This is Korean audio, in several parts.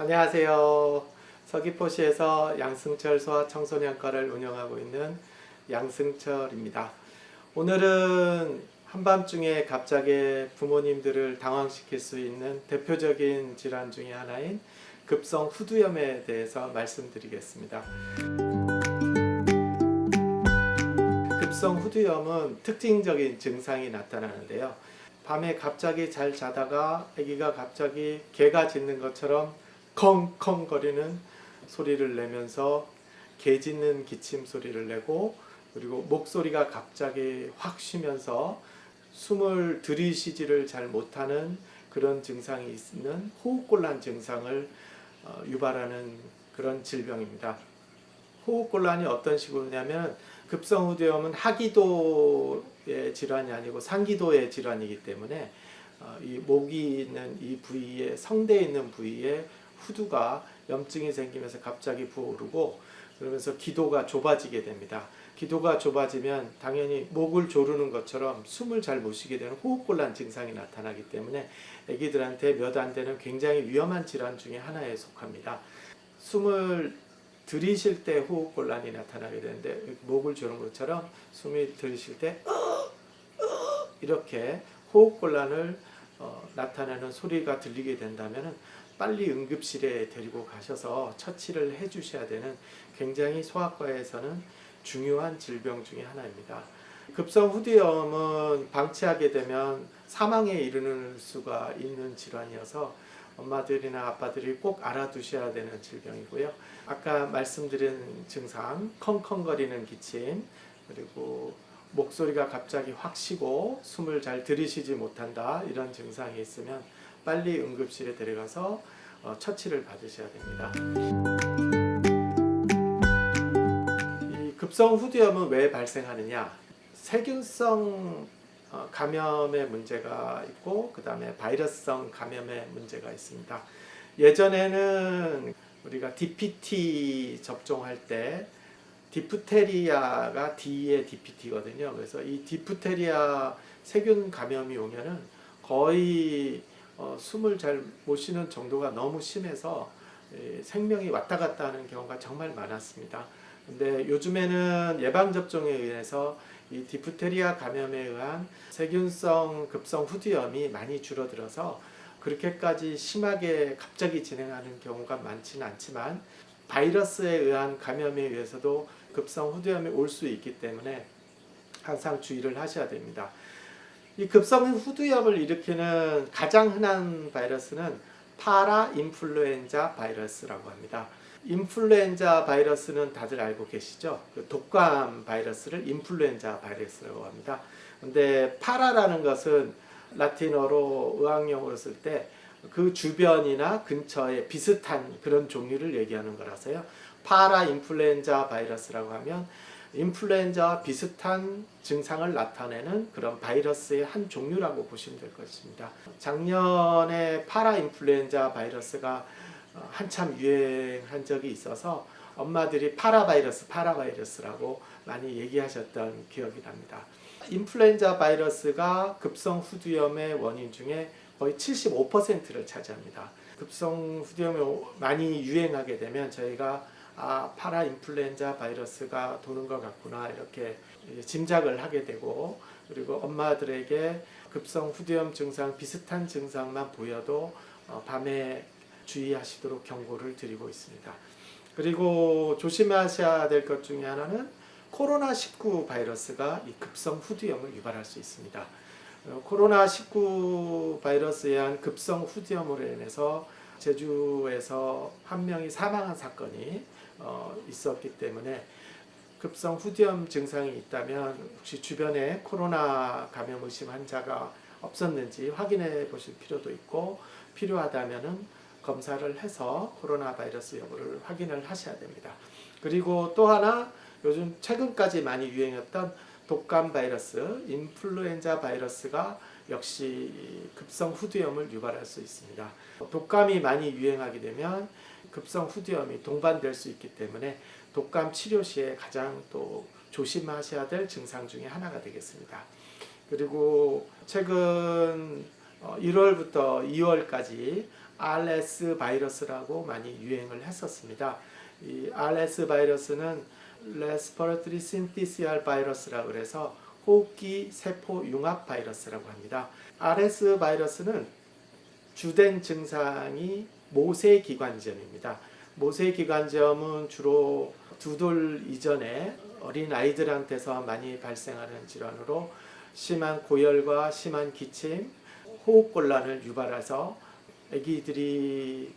안녕하세요. 서귀포시에서 양승철 소아 청소년과를 운영하고 있는 양승철입니다. 오늘은 한밤중에 갑자기 부모님들을 당황시킬 수 있는 대표적인 질환 중의 하나인 급성 후두염에 대해서 말씀드리겠습니다. 급성 후두염은 특징적인 증상이 나타나는데요. 밤에 갑자기 잘 자다가 아기가 갑자기 개가 짖는 것처럼 컹컹거리는 소리를 내면서 개 짖는 기침 소리를 내고 그리고 목소리가 갑자기 확 쉬면서 숨을 들이쉬지를 잘 못하는 그런 증상이 있는 호흡곤란 증상을 어, 유발하는 그런 질병입니다. 호흡곤란이 어떤 식으로냐면 급성후두염은 하기도의 질환이 아니고 상기도의 질환이기 때문에 어, 이 목이 있는 이 부위에 성대에 있는 부위에 후두가 염증이 생기면서 갑자기 부어오르고 그러면서 기도가 좁아지게 됩니다. 기도가 좁아지면 당연히 목을 조르는 것처럼 숨을 잘 못 쉬게 되는 호흡곤란 증상이 나타나기 때문에 아기들한테 몇 안 되는 굉장히 위험한 질환 중에 하나에 속합니다. 숨을 들이쉴 때 호흡곤란이 나타나게 되는데 목을 조는 것처럼 숨이 들이쉴 때 이렇게 호흡곤란을 어, 나타내는 소리가 들리게 된다면 빨리 응급실에 데리고 가셔서 처치를 해 주셔야 되는 굉장히 소아과에서는 중요한 질병 중의 하나입니다. 급성 후두염은 방치하게 되면 사망에 이르는 수가 있는 질환이어서 엄마들이나 아빠들이 꼭 알아두셔야 되는 질병이고요. 아까 말씀드린 증상, 컹컹거리는 기침, 그리고 목소리가 갑자기 확 쉬고 숨을 잘 들이쉬지 못한다 이런 증상이 있으면 빨리 응급실에 데려가서 어, 처치를 받으셔야 됩니다. 이 급성 후두염은 왜 발생하느냐? 세균성 어, 감염의 문제가 있고 그 다음에 바이러스성 감염의 문제가 있습니다. 예전에는 우리가 DPT 접종할 때 디프테리아가 D의 DPT거든요. 그래서 이 디프테리아 세균 감염이 오면은 거의 어, 숨을 잘 못 쉬는 정도가 너무 심해서 에, 생명이 왔다 갔다 하는 경우가 정말 많았습니다. 근데 요즘에는 예방 접종에 의해서 이 디프테리아 감염에 의한 세균성 급성 후두염이 많이 줄어들어서 그렇게까지 심하게 갑자기 진행하는 경우가 많지는 않지만 바이러스에 의한 감염에 의해서도 급성 후두염이 올 수 있기 때문에 항상 주의를 하셔야 됩니다. 이 급성 후두염을 일으키는 가장 흔한 바이러스는 파라 인플루엔자 바이러스라고 합니다. 인플루엔자 바이러스는 다들 알고 계시죠? 그 독감 바이러스를 인플루엔자 바이러스라고 합니다. 근데 파라라는 것은 라틴어로 의학용어로 쓸 때 그 주변이나 근처에 비슷한 그런 종류를 얘기하는 거라서요. 파라 인플루엔자 바이러스라고 하면 인플루엔자와 비슷한 증상을 나타내는 그런 바이러스의 한 종류라고 보시면 될 것입니다. 작년에 파라 인플루엔자 바이러스가 어, 한참 유행한 적이 있어서 엄마들이 파라바이러스, 파라바이러스라고 많이 얘기하셨던 기억이 납니다. 인플루엔자 바이러스가 급성 후두염의 원인 중에 거의 75%를 차지합니다. 급성 후두염이 많이 유행하게 되면 저희가 아, 파라 인플루엔자 바이러스가 도는 것 같구나 이렇게 짐작을 하게 되고 그리고 엄마들에게 급성 후두염 증상 비슷한 증상만 보여도 어, 밤에 주의하시도록 경고를 드리고 있습니다. 그리고 조심하셔야 될 것 중에 하나는 코로나 19 바이러스가 이 급성 후두염을 유발할 수 있습니다. 어, 코로나 19 바이러스에 의한 급성 후두염으로 인해서 제주에서 한 명이 사망한 사건이 어, 있었기 때문에 급성 후두염 증상이 있다면 혹시 주변에 코로나 감염 의심 환자가 없었는지 확인해 보실 필요도 있고 필요하다면은 검사를 해서 코로나 바이러스 여부를 확인을 하셔야 됩니다. 그리고 또 하나 요즘 최근까지 많이 유행했던 독감 바이러스, 인플루엔자 바이러스가 역시 급성 후두염을 유발할 수 있습니다. 독감이 많이 유행하게 되면 급성 후두염이 동반될 수 있기 때문에 독감 치료 시에 가장 또 조심하셔야 될 증상 중에 하나가 되겠습니다. 그리고 최근 1월부터 2월까지 RS 바이러스라고 많이 유행을 했었습니다. 이 RS 바이러스는 Respiratory Syncytial 바이러스라고 그래서 호흡기 세포 융합 바이러스라고 합니다. RS 바이러스는 주된 증상이 모세기관지염입니다. 모세기관지염은 주로 두 돌 이전에 어린 아이들한테서 많이 발생하는 질환으로 심한 고열과 심한 기침, 호흡곤란을 유발해서 아기들이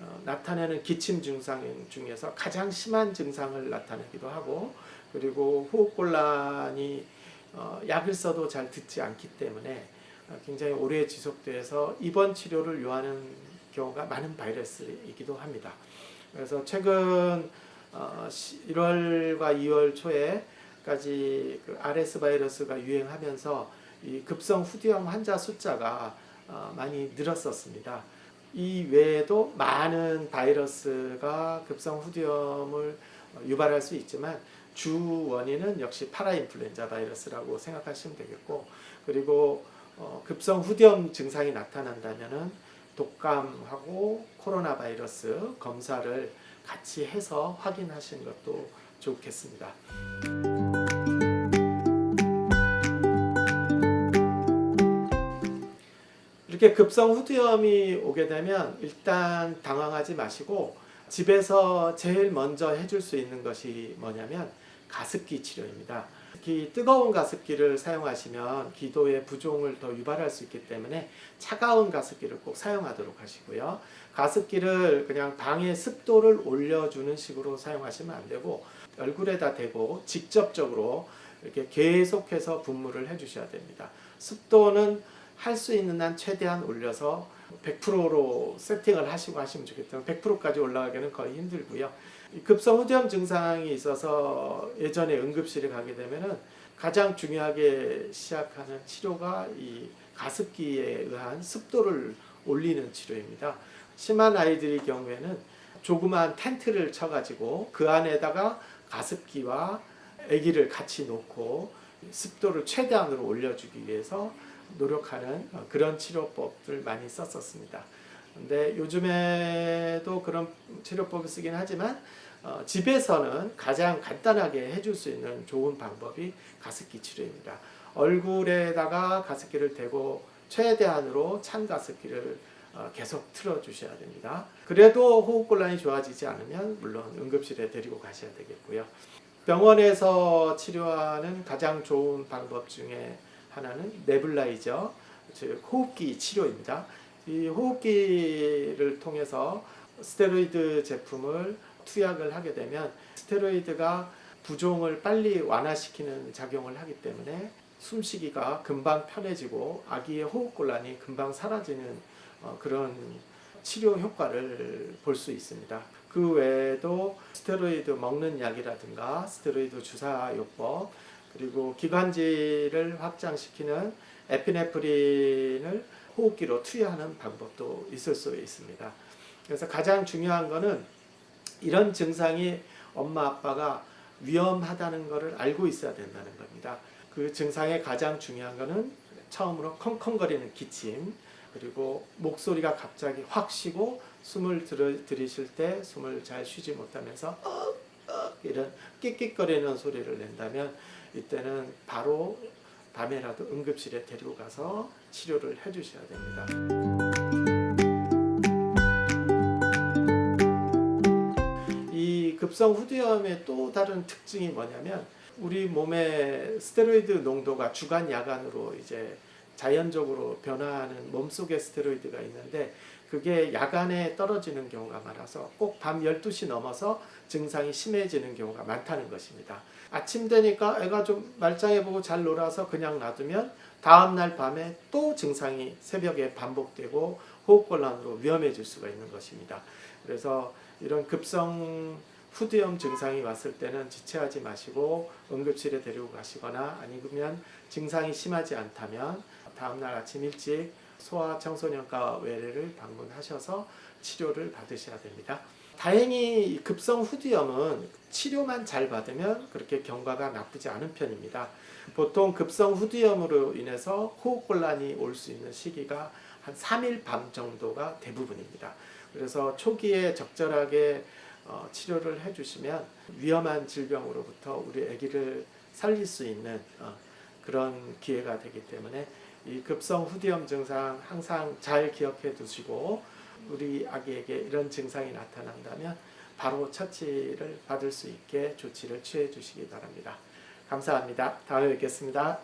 어, 나타내는 기침 증상 중에서 가장 심한 증상을 나타내기도 하고 그리고 호흡곤란이 어, 약을 써도 잘 듣지 않기 때문에 어, 굉장히 오래 지속돼서 입원 치료를 요하는 경우가 많은 바이러스이기도 합니다. 그래서 최근 어, 1월과 2월 초에까지 그 RS 바이러스가 유행하면서 이 급성 후두염 환자 숫자가 어, 많이 늘었었습니다. 이 외에도 많은 바이러스가 급성 후두염을 유발할 수 있지만 주 원인은 역시 파라인플루엔자 바이러스라고 생각하시면 되겠고 그리고 어, 급성 후두염 증상이 나타난다면은 독감하고 코로나 바이러스 검사를 같이 해서 확인하시는 것도 좋겠습니다. 이렇게 급성 후두염이 오게 되면 일단 당황하지 마시고 집에서 제일 먼저 해줄 수 있는 것이 뭐냐면 가습기 치료입니다. 특히 뜨거운 가습기를 사용하시면 기도의 부종을 더 유발할 수 있기 때문에 차가운 가습기를 꼭 사용하도록 하시고요. 가습기를 그냥 방의 습도를 올려주는 식으로 사용하시면 안 되고 얼굴에다 대고 직접적으로 이렇게 계속해서 분무를 해주셔야 됩니다. 습도는 할 수 있는 한 최대한 올려서 100%로 세팅을 하시고 하시면 좋겠다. 100%까지 올라가기는 거의 힘들고요. 이 급성 후두염 증상이 있어서 예전에 응급실에 가게 되면은 가장 중요하게 시작하는 치료가 이 가습기에 의한 습도를 올리는 치료입니다. 심한 아이들의 경우에는 조그만 텐트를 쳐가지고 그 안에다가 가습기와 아기를 같이 놓고 습도를 최대한으로 올려주기 위해서 노력하는 어, 그런 치료법들 많이 썼었습니다. 근데 요즘에도 그런 치료법을 쓰긴 하지만 어, 집에서는 가장 간단하게 해줄 수 있는 좋은 방법이 가습기 치료입니다. 얼굴에다가 가습기를 대고 최대한으로 찬 가습기를 어, 계속 틀어주셔야 됩니다. 그래도 호흡곤란이 좋아지지 않으면 물론 응급실에 데리고 가셔야 되겠고요. 병원에서 치료하는 가장 좋은 방법 중에 하나는 네블라이저, 즉 호흡기 치료입니다. 이 호흡기를 통해서 스테로이드 제품을 투약을 하게 되면 스테로이드가 부종을 빨리 완화시키는 작용을 하기 때문에 숨쉬기가 금방 편해지고 아기의 호흡곤란이 금방 사라지는 어, 그런 치료 효과를 볼 수 있습니다. 그 외에도 스테로이드 먹는 약이라든가 스테로이드 주사요법 그리고 기관지를 확장시키는 에피네프린을 호흡기로 투여하는 방법도 있을 수 있습니다. 그래서 가장 중요한 거는 이런 증상이 엄마 아빠가 위험하다는 것을 알고 있어야 된다는 겁니다. 그 증상의 가장 중요한 거는 처음으로 컹컹거리는 기침 그리고 목소리가 갑자기 확 쉬고 숨을 들이쉴 때 숨을 잘 쉬지 못하면서 억, 억 이런 끽끽거리는 소리를 낸다면 이때는 바로 밤에라도 응급실에 데리고 가서 치료를 해주셔야 됩니다. 이 급성 후두염의 또 다른 특징이 뭐냐면 우리 몸의 스테로이드 농도가 주간 야간으로 이제 자연적으로 변화하는 몸속의 스테로이드가 있는데 그게 야간에 떨어지는 경우가 많아서 꼭 밤 12시 넘어서 증상이 심해지는 경우가 많다는 것입니다. 아침 되니까 애가 좀 말짱해 보고 잘 놀아서 그냥 놔두면 다음 날 밤에 또 증상이 새벽에 반복되고 호흡곤란으로 위험해질 수가 있는 것입니다. 그래서 이런 급성 후두염 증상이 왔을 때는 지체하지 마시고 응급실에 데리고 가시거나 아니면 증상이 심하지 않다면 다음날 아침 일찍 소아 청소년과 외래를 방문하셔서 치료를 받으셔야 됩니다. 다행히 급성 후두염은 치료만 잘 받으면 그렇게 경과가 나쁘지 않은 편입니다. 보통 급성 후두염으로 인해서 호흡곤란이 올 수 있는 시기가 한 3일 밤 정도가 대부분입니다. 그래서 초기에 적절하게 어, 치료를 해주시면 위험한 질병으로부터 우리 아기를 살릴 수 있는 어, 그런 기회가 되기 때문에 이 급성 후두염 증상 항상 잘 기억해 두시고 우리 아기에게 이런 증상이 나타난다면 바로 처치를 받을 수 있게 조치를 취해 주시기 바랍니다. 감사합니다. 다음에 뵙겠습니다.